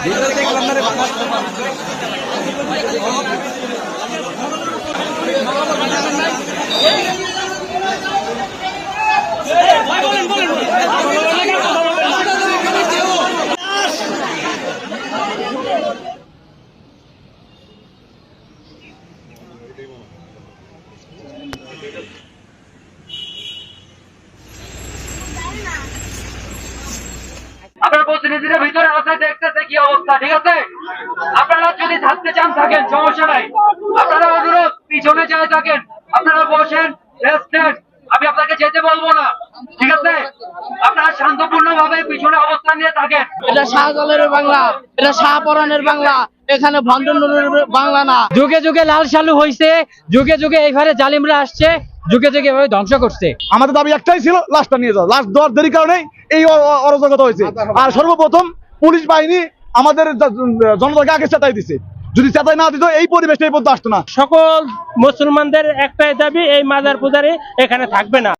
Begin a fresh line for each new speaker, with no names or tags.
Video দেখলাম আপনার প্রতিনিধিরা ভিতরে আছে দেখতেছে কি অবস্থা, ঠিক আছে? আপনারা যদি থাকতে চান, থাকেন, সমস্যা নাই। আপনারা অনুরোধ, পিছনে যায় থাকেন, আপনারা বসেন আমি আপনাকে যেতে বলব না, ঠিক আছে? আপনারা শান্তপূর্ণ ভাবে পিছনে অবস্থান নিয়ে থাকেন।
এটা শাহজালের বাংলা, এটা শাহপরানের বাংলা, এখানে ভণ্ডনুরের বাংলা না।
যুগে যুগে লাল সালু হয়েছে যুগে যুগে এইভাবে জালিমরা আসছে। যুগে যুগে এভাবে ধ্বংস করছে।
আমাদের দাবি একটাই ছিল লাশটা নিয়ে যাও লাশ দেওয়ার দেরি কারণে এই অরাজকতা হয়েছে। আর সর্বপ্রথম পুলিশ বাহিনী আমাদের জনতাকে আগে চেতাই দিছে। যদি চেতাই না দিত এই পরিবেশটা এই পর্যন্ত আসতো না।
সকল মুসলমানদের একটাই দাবি এই মাজার পূজারে এখানে থাকবে না।